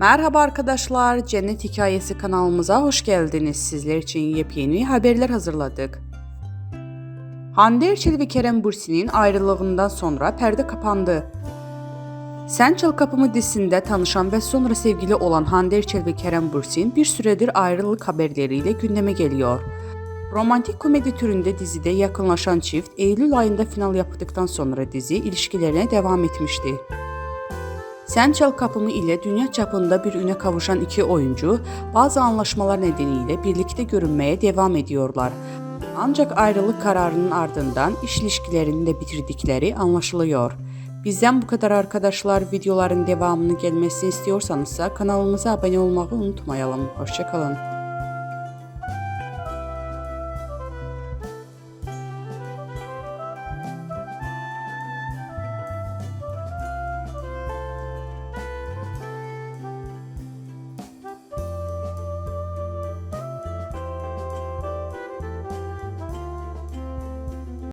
Merhaba arkadaşlar, Cennet Hikayesi kanalımıza hoş geldiniz. Sizler için yepyeni haberler hazırladık. Hande Erçel ve Kerem Bürsin'in ayrılığından sonra perde kapandı. Sen Çal Kapımı dizisinde tanışan ve sonra sevgili olan Hande Erçel ve Kerem Bürsin bir süredir ayrılık haberleriyle gündeme geliyor. Romantik komedi türünde dizide yakınlaşan çift Eylül ayında final yaptıktan sonra dizi ilişkilerine devam etmişti. Sen Çal Kapımı ile dünya çapında bir üne kavuşan iki oyuncu bazı anlaşmalar nedeniyle birlikte görünmeye devam ediyorlar. Ancak ayrılık kararının ardından iş ilişkilerini de bitirdikleri anlaşılıyor. Bizden bu kadar arkadaşlar. Videoların devamını gelmesini istiyorsanız kanalımıza abone olmayı unutmayalım. Hoşçakalın.